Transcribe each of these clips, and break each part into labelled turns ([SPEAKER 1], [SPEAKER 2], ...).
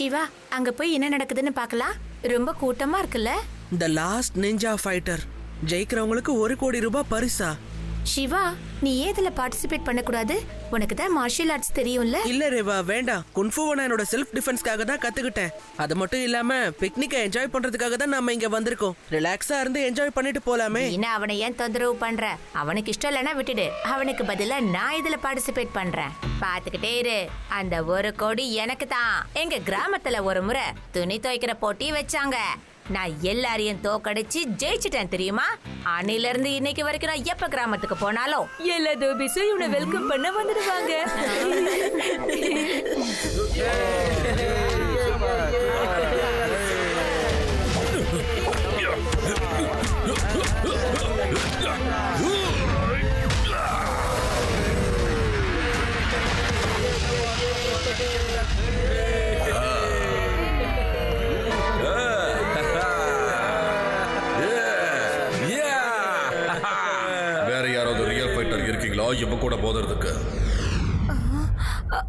[SPEAKER 1] சிவா அங்க போய் என்ன நடக்குதுன்னு பார்க்கலாம். ரொம்ப கூட்டமா இருக்குல்ல?
[SPEAKER 2] த லாஸ்ட் நிஞ்சா ஃபைட்டர் ஜெயிக்கிறவங்களுக்கு ஒரு கோடி ரூபாய் பரிசா?
[SPEAKER 1] சிவா நீ ஏன் இதுல பார்ட்டிசிபேட் பண்ணக்கூடாது? உனக்கு தான் மார்ஷியல் ஆர்ட்ஸ் தெரியும்ல.
[SPEAKER 2] இல்ல ரேவா வேண்டாம். குன்ஃபுவை நான் என்னோட செல்ஃப் டிஃபென்ஸ்க்காக தான் கத்துக்கிட்டேன். அது மட்டும் இல்லாம பிக்னிக்கை என்ஜாய் பண்றதுக்காக தான் நம்ம இங்க வந்திருக்கோம். ரிலாக்ஸா இருந்து என்ஜாய் பண்ணிட்டு போலாமே.
[SPEAKER 1] நீனா அவனை ஏன் தொந்தரவு பண்ற? அவனுக்கு இஷ்டம் இல்லைன்னா விட்டுடு. அவனுக்கு பதிலா நான் இதுல பார்ட்டிசிபேட் பண்றேன். பாத்துக்கிட்டே இரு. அந்த ஒரு கோடி எனக்கு தான். எங்க கிராமத்துல ஒரு முறை துணி துவைக்கிற போட்டி வச்சாங்க. நான் எல்லாரையும் தோக்கடிச்சு ஜெயிச்சிட்டேன் தெரியுமா? அன்னையில இருந்து இன்னைக்கு வரைக்கும் நான் எப்ப கிராமத்துக்கு போனாலும் எல்லா தோபிஸும் இவனை வெல்கம் பண்ண வந்துடுவாங்க.
[SPEAKER 3] வேற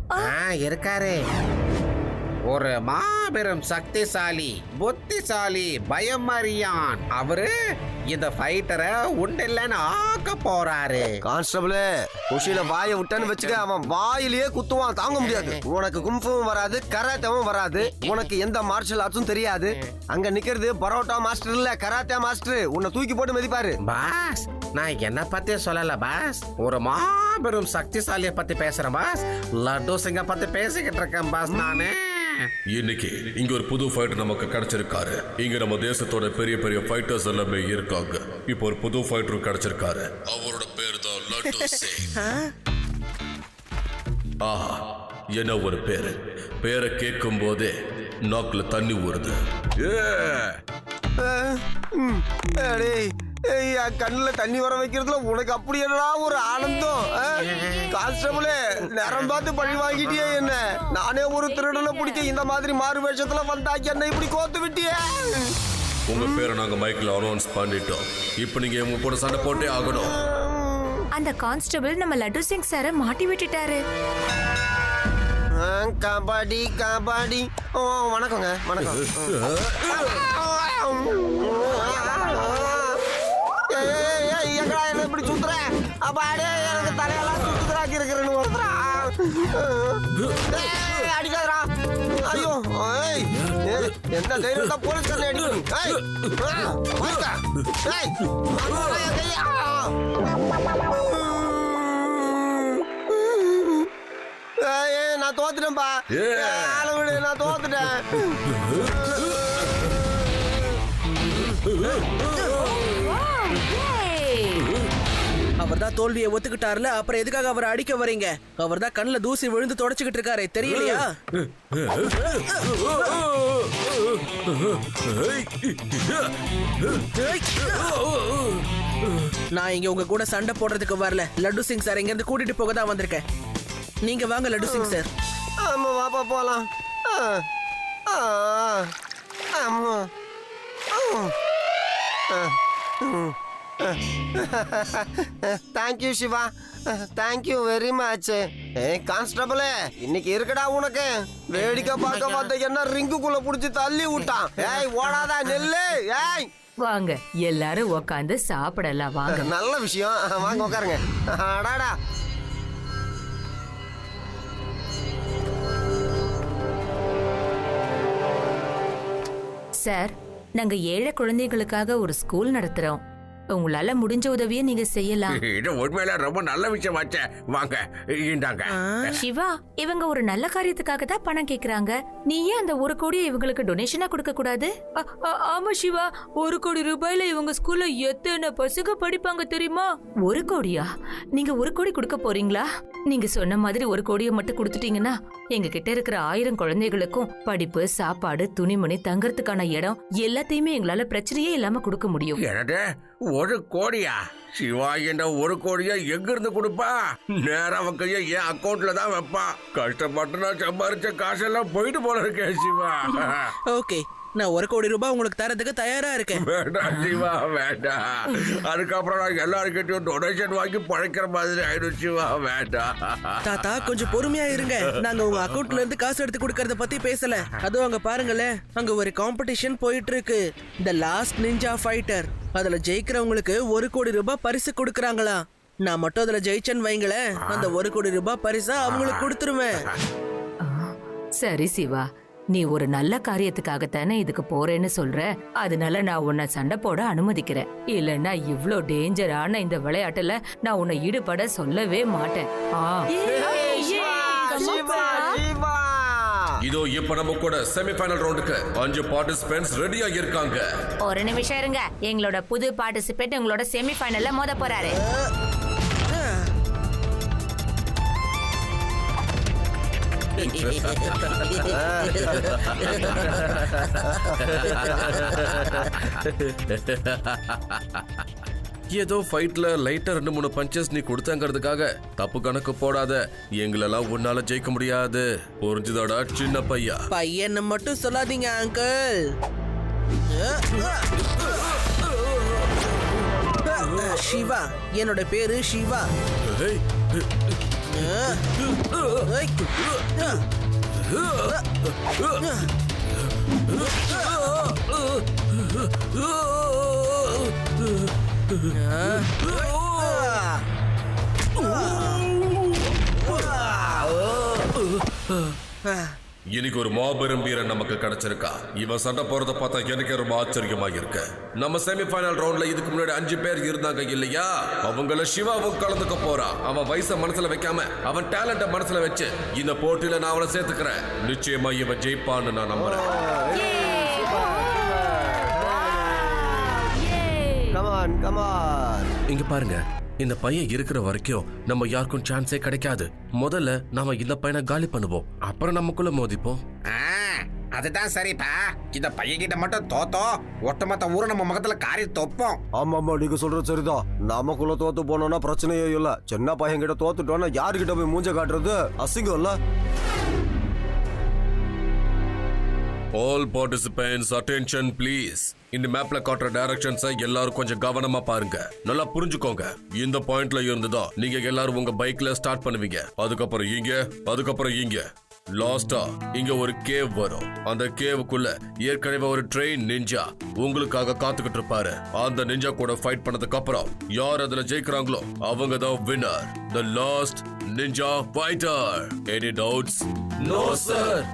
[SPEAKER 4] ஆ இருக்காரு. ஒரு மாபெரும் சக்திசாலி புத்திசாலி பயமறியான். அவரு இந்த ஃபைட்டரை உண்டில்லன்னு ஆக்க போறாரு.
[SPEAKER 5] கான்ஸ்டபிள் குஷியில வாயை விட்டேன்னு வச்சுக்க அவன் வாயிலேயே குத்துவான். தாங்க முடியாது. உனக்கு கும்ஃபுவும் வராது கராத்தேவும் வராது. உனக்கு எந்த மார்ஷல் ஆர்ட்ஸும் தெரியாது. அங்க நிக்கிறது பரோட்டா மாஸ்டர் இல்ல கராத்தே மாஸ்டர் உன்னை தூக்கி போட்டு மிதிப்பாரு.
[SPEAKER 4] பாஸ் நான் என்ன பத்தி சொல்லல பாஸ். ஒரு மாபெரும் சக்திசாலியை பத்தி பேசுறேன் பாஸ். லட்டு சிங்க பத்தி பேசிக்கிட்டு இருக்கேன் பாஸ் நானு.
[SPEAKER 3] இன்னைக்கு இங்க ஒரு புது ஃபைட்டர் நமக்கு கிடைச்சிருக்காரு. இங்க நம்ம தேசத்தோட பெரிய பெரிய ஃபைட்டர்ஸ் எல்லாமே இருக்காங்க. இப்போ ஒரு புது ஃபைட்டரும் கிடைச்சிருக்காரு. அவரோட பேர் தான் லட்டு சிங் ஆஹா என்ன ஒரு பேரு? பேரை கேட்கும் போதே நாக்குல தண்ணி ஊறுது.
[SPEAKER 5] ஏய், என் கண்ணுல தண்ணி வர வைக்கிறதுல உனக்கு அப்படி என்னடா ஒரு ஆனந்தம் கான்ஸ்டபிள் நேரம் பார்த்து பழி வாங்கிட்டியே என்ன நானே ஒரு திருடனை பிடிக்க இந்த மாதிரி மாறு வேஷத்துல வந்தாக்கி என்ன இப்படி கோத்து விட்டியே
[SPEAKER 3] உங்க பேரை நாங்க மைக்ல அனௌன்ஸ் பண்ணிட்டோம் இப்போ நீங்க உங்க கூட சண்டை போட்டே ஆகணும்
[SPEAKER 1] அந்த கான்ஸ்டபிள் நம்ம லட்டு சிங் சாரை மாட்டி விட்டுட்டாரு
[SPEAKER 5] ஆ, கபடி கபடி ஓ வணக்கங்க வணக்கம் எங்கடா என்ன இப்படி சுத்துற? அப்பாடே எனக்கு தலையெல்லாம் சுத்துறாக்கி இருக்கிறேன்னு ஒருத்தரா ஏய், அடிக்காதடா. ஐயோ ஏய் எந்த தைரியத்தை போலீஸ்காரனை அடிக்கணும் ஏய் கையா. நான் தோத்துட்டேன்பா. ஆளை விடு நான் தோத்துட்டேன்.
[SPEAKER 2] அவர் தான் தோல்வியை ஒத்துக்கிட்டார்ல அப்புறம் எதுக்காக அவரை அடிக்க வரீங்க அவர் தான் கண்ணில் தூசி விழுந்து தொடச்சுக்கிட்டு இருக்காரு தெரியலையா நான் இங்க உங்க கூட சண்டை போடுறதுக்கு வரல லட்டு சிங் சார் இங்க இருந்து கூட்டிட்டு போக தான் வந்திருக்கேன் நீங்க வாங்க லட்டு சிங் சார்
[SPEAKER 5] ஆமா வாப்பா போலாம் ஆ, ஆ, ஆமா thank you Siva thank you very much A constable இன்னைக்கு இருக்குடா உனக்கு. வேடிக்கை பார்க்க பார்த்த என்ன ரிங்குக்குள்ள புடிச்சு தள்ளி விட்டான். ஏய் ஓடாதா நெல்லு. ஏய்.
[SPEAKER 1] வாங்க எல்லாரும் உக்காந்து சாப்பிடலாம் வாங்க.
[SPEAKER 5] நல்ல விஷயம். வாங்க உட்காருங்க அடாடா.
[SPEAKER 1] சார் நாங்க ஏழை குழந்தைகளுக்காக ஒரு ஸ்கூல் நடத்துறோம். உங்களால முடிஞ்ச உதவியை நீங்க செய்யலாம்.
[SPEAKER 4] இது உண்மையில ரொம்ப நல்ல விஷயம் ஆச்சே வாங்க இந்தாங்க.
[SPEAKER 1] சிவா இவங்க ஒரு நல்ல காரியத்துக்காக தான் பணம் கேக்குறாங்க. நீ ஏன் அந்த ஒரு கோடியை இவங்களுக்கு டொனேஷனா கொடுக்க கூடாது? ஆமா சிவா ஒரு கோடி ரூபாயில இவங்க ஸ்கூல்ல எத்தனை பசங்க படிப்பாங்க தெரியுமா? ஒரு கோடியா? நீங்க ஒரு கோடி கொடுக்க போறீங்களா? நீங்க சொன்ன மாதிரி ஒரு கோடியை மட்டும் கொடுத்துட்டீங்கன்னா எங்க கிட்ட இருக்கிற ஆயிரம் குழந்தைகளுக்கும் படிப்பு சாப்பாடு துணிமணி தங்கறதுக்கான இடம் எல்லாத்தையுமே எங்களால பிரச்சனையே இல்லாம கொடுக்க முடியும்.
[SPEAKER 4] ஒரு கோடியா? சிவா என்ற ஒரு கோடியா எங்கிருந்து கொடுப்பா? நேரம் அவன் கைய என் அக்கௌண்ட்ல தான் வைப்பான். கஷ்டப்பட்டு நான் சம்பாரிச்ச காசெல்லாம் போயிட்டு போல இருக்கேன் சிவா.
[SPEAKER 2] ஓகே. நான் ஒரு கோடி ரூபாய் உங்களுக்கு தரதுக்கு தயாரா இருக்கேன்.
[SPEAKER 6] வேண்டாம் சிவா வேண்டாம். அதுக்கப்புறம் நான் எல்லாருக்கிட்டையும் டொனேஷன் வாங்கி பழைக்கிற மாதிரி ஆயிடும் சிவா வேண்டாம்.
[SPEAKER 2] தாத்தா கொஞ்சம் பொறுமையா இருங்க. நாங்க உங்க அக்கவுண்ட்ல இருந்து காசு எடுத்து கொடுக்கறத பத்தி பேசல. அதுவும் அங்க பாருங்களேன் அங்க ஒரு காம்படிஷன் போயிட்டு இருக்கு த லாஸ்ட் நிஞ்சா ஃபைட்டர் அதுல ஜெயிக்கிறவங்களுக்கு ஒரு கோடி ரூபாய் பரிசு கொடுக்கறாங்களா? நான் மட்டும் அதுல ஜெயிச்சேன்னு வைங்களேன். அந்த ஒரு கோடி ரூபாய் பரிசா அவங்களுக்கு கொடுத்துருவேன்.
[SPEAKER 1] சரி சிவா. நீ ஒரு நல்ல காரியத்துக்காகத்தானே இதுக்கு போறேன்னு சொல்ற? அதனால நான் உன்னை சண்டை போட அனுமதிக்கிறேன். இல்லைன்னா இவ்ளோ டேஞ்சரான இந்த விளையாட்டுல நான் உன்னை ஈடுபட சொல்லவே மாட்டேன்.
[SPEAKER 3] இதோ இப்ப நம்ம கூட செமிஃபைனல் ரவுண்டுக்கு அஞ்சு பார்ட்டிசிபென்ட்ஸ் ரெடியா இருக்காங்க
[SPEAKER 1] ஒரு நிமிஷம் இருங்க. எங்களோட புது பார்ட்டிசிபேட் உங்களோட செமி ஃபைனல்ல மோத போறாரு.
[SPEAKER 3] ஏதோ ஃபைட்ல லைட்டா ரெண்டு மூணு பஞ்சஸ் நீ கொடுத்தங்கிறதுக்காக தப்பு கணக்கு போடாத எங்களெல்லாம் உன்னால ஜெயிக்க முடியாது புரிஞ்சுதாடா சின்ன பையா
[SPEAKER 2] பையன்னு மட்டும் சொல்லாதீங்க அங்கிள் சிவா என்னோட பேரு சிவா
[SPEAKER 3] ஏய், இன்னைக்கு ஒரு மாபெரும் வீரன் நமக்கு கிடைச்சிருக்கா. இவன் சண்டை போறத பார்த்தா எனக்கே ரொம்ப ஆச்சரியமா இருக்கு நம்ம செமிஃபைனல் ரவுண்ட்ல இதுக்கு முன்னாடி அஞ்சு பேர் இருந்தாங்க இல்லையா? அவங்கள சிவாவும் கலந்துக்க போறான் அவன் வயசை மனசுல வைக்காம அவன் டேலண்ட மனசுல வச்சு இந்த போட்டியில நான் அவனை சேர்த்துக்கிறேன். நிச்சயமா இவன் ஜெயிப்பான்னு நான் நம்புறேன்.
[SPEAKER 5] கமான் கமான்
[SPEAKER 3] இங்க பாருங்க. இந்த பையன் இருக்கிற வரைக்கும் நம்ம யாருக்கும் சான்ஸே கிடைக்காது. முதல்ல நாம இந்த பையனை காலி பண்ணுவோம். அப்புறம் நமக்குள்ள மோதிப்போம்.
[SPEAKER 4] ஆ, அதுதான் சரிப்பா. இந்த பையன்கிட்ட மட்டும் தோத்தோம் ஒட்டுமொத்த ஊரை நம்ம முகத்துல காரி தொப்போம்.
[SPEAKER 5] ஆமா ஆமா நீங்க சொல்றது சரிதான். நமக்குள்ள தோத்து போனோம்னா பிரச்சனையே இல்ல. சின்ன பையன் கிட்ட தோத்துட்டோம்னா யாருகிட்ட போய் மூஞ்ச காட்டுறது? அசிங்கம் இல்ல?
[SPEAKER 3] ஆல் பார்ட்டிசிபென்ட்ஸ் அட்டென்ஷன் ப்ளீஸ் இந்த மேப்ல காட்டுற டைரக்ஷன்ஸை எல்லாரும் கொஞ்சம் கவனமா பாருங்க. நல்லா புரிஞ்சுக்கோங்க. இந்த பாயிண்ட்ல இருந்து தான் நீங்க எல்லாரும் உங்க பைக்ல ஸ்டார்ட் பண்ணுவீங்க. அதுக்கப்புறம் இங்க அதுக்கப்புறம் இங்க. லாஸ்டா இங்க ஒரு கேவ் வரும். அந்த கேவுக்குள்ள ஏற்கனவே ஒரு ட்ரெயின் நிஞ்சா உங்களுக்காக காத்துக்கிட்டு இருப்பாரு. அந்த நிஞ்சா கூட ஃபைட் பண்ணதுக்கு அப்புறம் யார் அதுல ஜெயிக்கிறாங்களோ அவங்க தான் winner the last ninja fighter any doubts no sir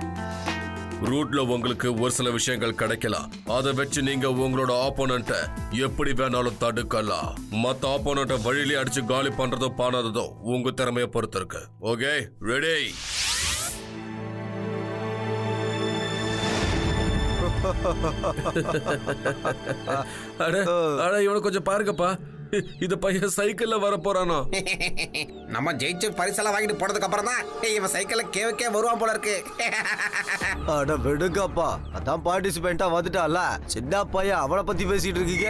[SPEAKER 3] ரூட்ல உங்களுக்கு ஒரு சில விஷயங்கள் கிடைக்கலாம். அதை வச்சு நீங்க உங்களோட ஆப்போனண்ட்ட எப்படி வேணாலும் தடுக்கலாம். மத்த ஆப்போனண்ட்ட வழியிலே அடிச்சு காலி பண்றதோ பானதோ உங்க திறமைய பொறுத்து இருக்கு. ஓகே? ரெடி அட அட இவனை கொஞ்சம் பாருங்கப்பா. இந்த பையன் சைக்கிள்ல வர போறானோ?
[SPEAKER 4] நம்ம ஜெயிச்சு பரிசெல்லாம் வாங்கிட்டு போனதுக்கு அப்புறம் தான் இவன் சைக்கிள்ல கேவுக்கே வருவான் போல இருக்கு.
[SPEAKER 5] அட விடுங்கப்பா. அதான் பார்ட்டிசிபெண்டா வந்துட்டால சின்ன பையன் அவனை பத்தி பேசிட்டு இருக்கீங்க?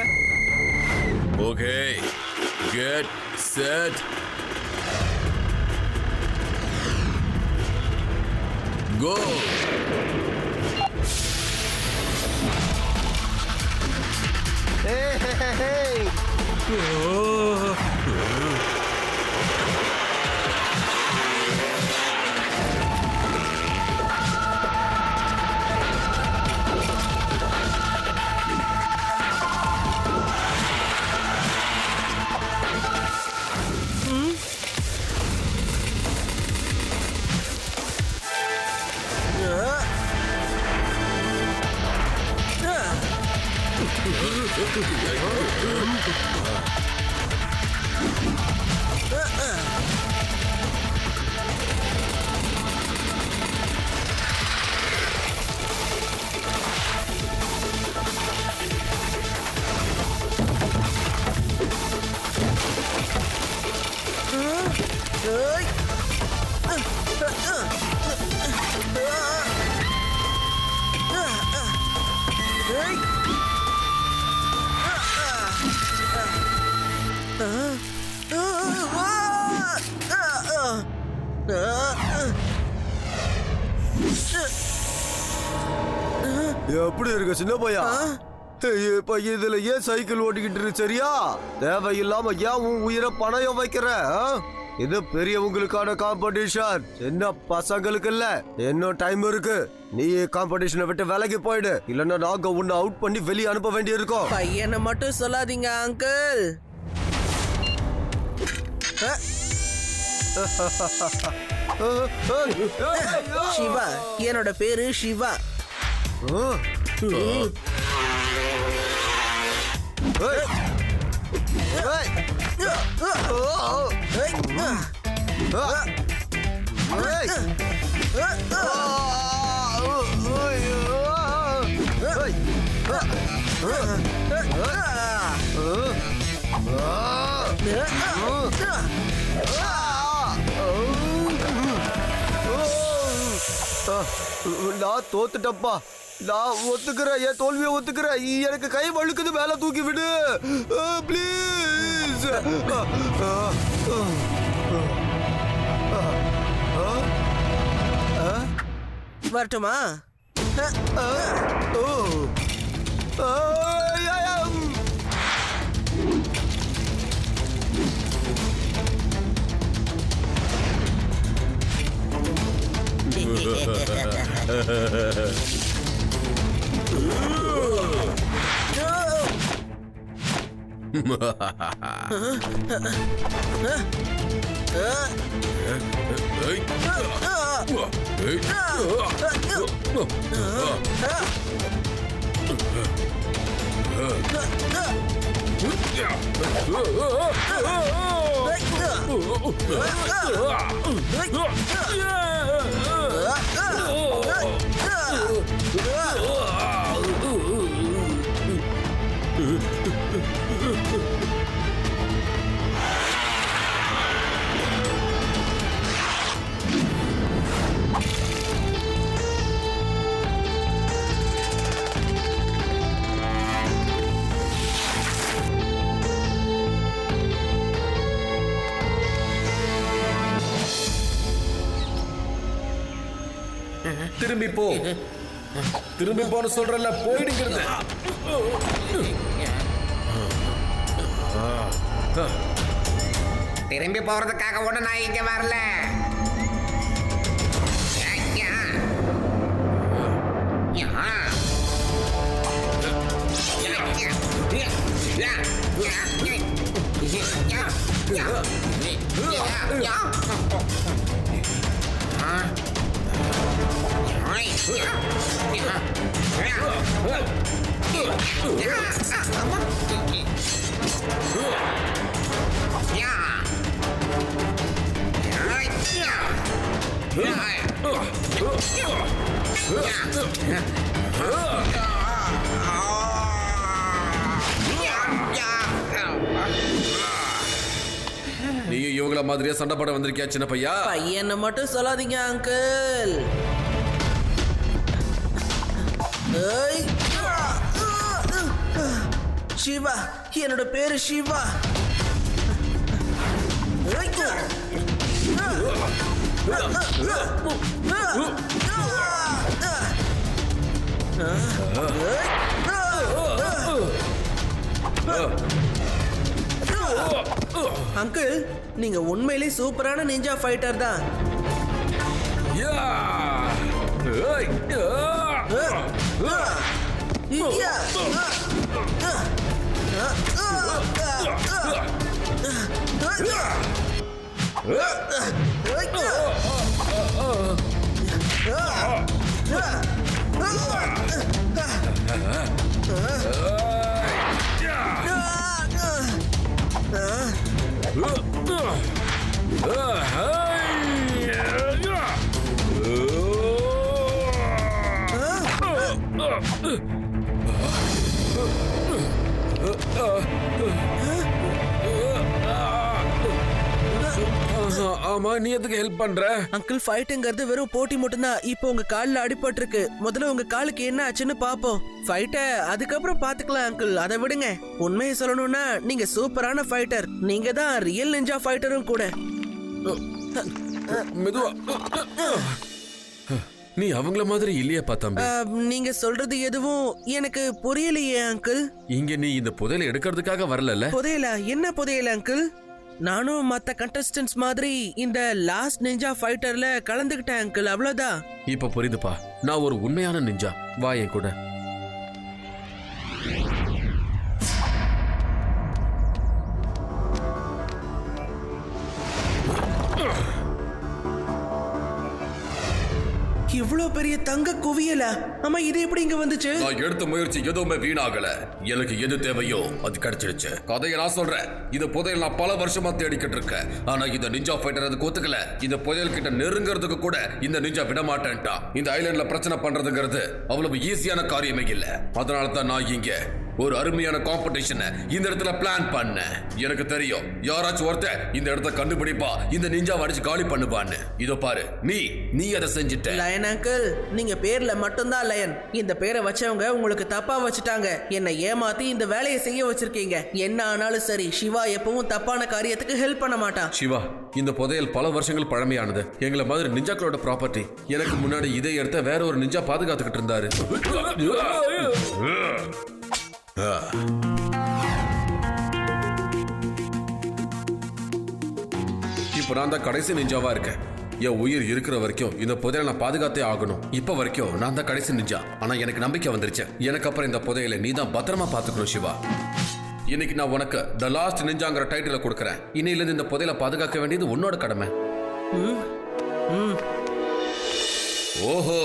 [SPEAKER 3] ஓகே. கெட் செட் கோ
[SPEAKER 5] ஏய்,
[SPEAKER 2] ஆ
[SPEAKER 5] எப்படி இருக்க சின்ன பையா இப்ப இதுல ஏன் சைக்கிள் ஓட்டிக்கிட்டு இருக்கு சரியா? தேவையில்லாம ஏன் உன் உயிரை பணயம் வைக்கிற? இது பெரியவங்களுக்கான காம்படிஷன் சின்ன பசங்களுக்கு இல்ல இன்னும் டைம் இருக்கு. நீ காம்படிஷனை விட்டு விலகி போயிடு. இல்லன்னா நாங்க உன்னை அவுட் பண்ணி வெளியே அனுப்ப வேண்டியிருக்கோம்.
[SPEAKER 2] பையனை மட்டும் சொல்லாதீங்க அங்கிள் சிவா என்னோட பேரு சிவா.
[SPEAKER 5] நான் தோத்துட்டப்பா நான் ஒத்துக்கிறேன் என் தோல்வியை ஒத்துக்கிறேன் எனக்கு கை வழுக்குது மேலே தூக்கி விடு ப்ளீஸ்
[SPEAKER 2] வரட்டுமா
[SPEAKER 3] ஏய். ஏய். Ah! போ. திரும்பி போன்னு சொல்றல போயிடுங்கிறது.
[SPEAKER 4] திரும்பி போறதுக்காக ஒண்ணு நான் இங்க வரல. ஐயா.
[SPEAKER 3] நீயும் இவங்கள மாதிரியே சண்டை பட வந்திருக்கியா சின்ன பையா?
[SPEAKER 2] பையனை மட்டும் சொல்லாதீங்க அங்கிள் சிவா என்னோட பேரு சிவா. அங்கிள் நீங்க உண்மையிலே சூப்பரான நிஞ்சா ஃபைட்டர் தான்.
[SPEAKER 3] 으아!
[SPEAKER 2] 으아! 으아! 으아!
[SPEAKER 3] ஆமா நீ எதுக்கு ஹெல்ப் பண்ற?
[SPEAKER 2] அங்கிள் ஃபைட்டுங்கிறது வெறும் போட்டி மட்டும்தான். இப்போ உங்க கால்ல அடிபட்டிருக்கு. முதல்ல உங்க காலுக்கு என்ன ஆச்சுன்னு பாப்போம். ஃபைட்ட அதுக்கப்புறம் பாத்துக்கலாம் அங்கிள் அதை விடுங்க. உண்மையை சொல்லணும்னா நீங்க சூப்பரான ஃபைட்டர் நீங்க தான் ரியல் நிஞ்சா ஃபைட்டரும் கூட.
[SPEAKER 3] மெதுவா.
[SPEAKER 7] நீ அவங்கள மாதிரி இல்லையேப்பா தம்பி?
[SPEAKER 2] நீங்க சொல்றது எதுவும் எனக்கு புரியலையே அங்கிள்
[SPEAKER 7] இங்க நீ இந்த புதையலை எடுக்கிறதுக்காக வரலல்ல?
[SPEAKER 2] புதையலா? என்ன புதையல அங்கிள் நானும் மத்த கண்டஸ்டன்ஸ் மாதிரி இந்த லாஸ்ட் நிஞ்சா ஃபைட்டர்ல கலந்துக்கிட்டேன் அங்கிள் அவ்வளவுதான்.
[SPEAKER 7] இப்ப புரியுதுப்பா. நான் ஒரு உண்மையான நிஞ்சா வா என் கூட.
[SPEAKER 2] இவ்வளவு பெரிய தங்க குவியல? ஆமா இது எப்படி இங்க வந்துச்சு?
[SPEAKER 7] நான் எடுத்த முயற்சி எதுவுமே வீணாகல. எனக்கு எது தேவையோ அது கிடைச்சிருச்சு. கதையை நான் சொல்றேன். இந்த புதையல் நான் பல வருஷமா தேடிக்கிட்டு இருக்கேன். ஆனா இந்த நிஞ்சா ஃபைட்டர் அதுக்கு ஒத்துக்கல. இந்த புதையல் கிட்ட நெருங்கிறதுக்கு கூட இந்த நிஞ்சா விட மாட்டேன்ட்டான் இந்த ஐலண்ட்ல பிரச்சனை பண்றதுங்கிறது அவ்வளவு ஈஸியான காரியமே இல்ல. அதனால தான் நான் இங்க ஒரு அருமையான காம்படிஷனை இந்த இடத்துல பிளான் பண்ணேன் எனக்கு தெரியும். யாராச்சும் ஒருத்தன் இந்த இடத்த கண்டுபிடிப்பா இந்த நிஞ்சா அடிச்சு காலி பண்ணுவான்னு. இதோ பாரு நீ நீ அதை செஞ்சுட்ட.
[SPEAKER 2] லயன் அங்கிள் நீங்க பேர்ல மட்டும்தான் லயன் இந்த பேரை வச்சவங்க உங்களுக்கு தப்பா வச்சுட்டாங்க. என்னை ஏமாத்தி இந்த வேலையை செய்ய வச்சிருக்கீங்க. என்ன ஆனாலும் சரி சிவா எப்பவும் தப்பான காரியத்துக்கு ஹெல்ப் பண்ண மாட்டான்.
[SPEAKER 7] சிவா இந்த புதையல் பல வருஷங்கள் பழமையானது. எங்களை மாதிரி நிஞ்சாக்களோட ப்ராப்பர்ட்டி எனக்கு முன்னாடி இதை எடுத்த வேற ஒரு நிஞ்சா பாதுகாத்துக்கிட்டு இருந்தாரு. இப்போ நான் தான் கடைசி நிஞ்சாவா இருக்கேன். என் உயிர் இருக்கிற வரைக்கும் இந்த புதையலை நான் பாதுகாத்தே ஆகணும். இப்ப வரைக்கும் நான் தான் கடைசி நிஞ்சா. ஆனா எனக்கு நம்பிக்கை வந்துருச்சு. எனக்கு அப்புறம் இந்த புதையலை நீ தான் பத்திரமா பாத்துக்கணும் சிவா. இன்னைக்கு நான் உனக்கு த லாஸ்ட் நிஞ்சாங்கிற டைட்டில கொடுக்கறேன். இன்னையில இருந்து இந்த புதையலை பாதுகாக்க வேண்டியது உன்னோட கடமை. ஓஹோ.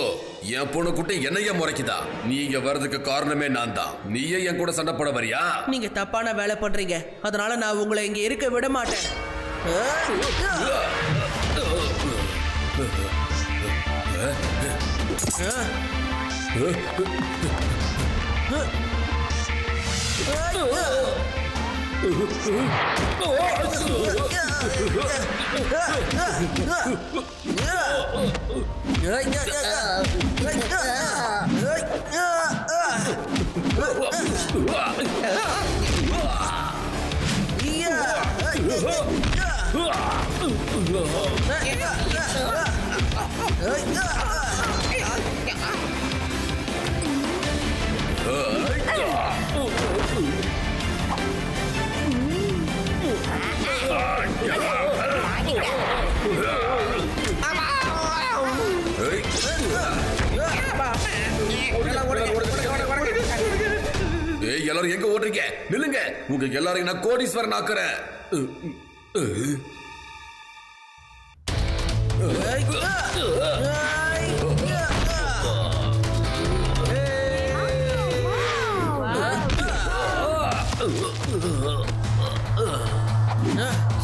[SPEAKER 7] என் பொண்ணு குட்டி என்னைய முறைக்குதா? நீ இங்க வர்றதுக்கு காரணமே நான் தான் நீயே என் கூட சண்டை போட வரியா?
[SPEAKER 2] நீங்க தப்பான வேலை பண்றீங்க. அதனால நான் உங்களை இங்க இருக்க விட மாட்டேன்.
[SPEAKER 7] ஏய். நில்லுங்க. உங்க எல்லாரையும் நான் கோடீஸ்வரன் ஆக்குறேன்.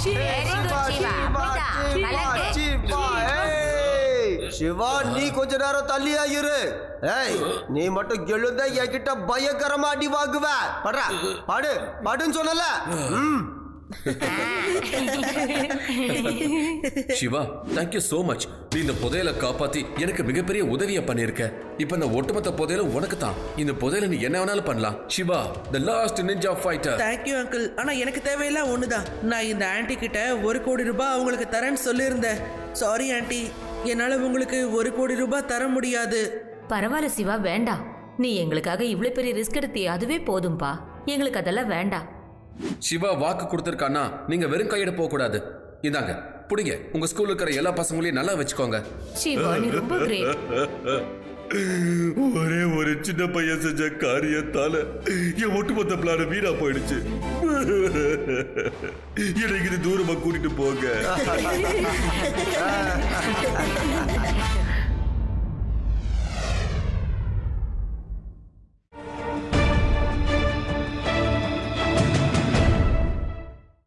[SPEAKER 5] சிவா, சிவா, சிவா, சிவா, ஏய். சிவா நீ கொஞ்ச நேரம் தள்ளியா இரு. ஏய் நீ மட்டும் எழுத என்கிட்ட பயங்கரமா அடி வாங்குவ. படுற. படு. படுன்னு சொன்னல. ம்.
[SPEAKER 7] சிவா தேங்க்யூ so மச் நீ இந்த புதையலை காப்பாத்தி எனக்கு மிகப்பெரிய உதவியை பண்ணிருக்க இப்ப இந்த ஒட்டுமொத்த புதையலும் உனக்கு தான் இந்த புதையலை நீ என்ன வேணாலும் பண்ணலாம். Siva the last ninja fighter
[SPEAKER 2] thank you uncle ஆனா எனக்கு தேவையெல்லாம் ஒண்ணுதான். நான் இந்த ஆன்ட்டி கிட்ட ஒரு கோடி ரூபாய் அவங்களுக்கு தரேன்னு சொல்லியிருந்தேன். சாரி ஆன்ட்டி என்னால உங்களுக்கு ஒரு கோடி ரூபாய் தர முடியாது.
[SPEAKER 1] பரவாயில்ல சிவா வேண்டாம் நீ எங்களுக்காக இவ்ளோ பெரிய ரிஸ்க் எடுத்தியே அதுவே போதும்பா. எங்களுக்கு அதெல்லாம் வேண்டாம்
[SPEAKER 7] சிவா வாக்கு கொடுத்திருக்கானா நீங்க வெறும் கையிட போக கூடாது இந்தாங்க புடிங்க. உங்க ஸ்கூல்ல இருக்கிற எல்லா பசங்களையும் நல்லா வச்சுக்கோங்க.
[SPEAKER 1] சிவா நீ ரொம்ப கிரேட்
[SPEAKER 7] ஒரே ஒரு சின்ன பையன் செஞ்ச காரியத்தால என் ஒட்டுமொத்த பிளான வீணா போயிடுச்சு. எனக்கு இது தூரமா கூட்டிட்டு போங்க.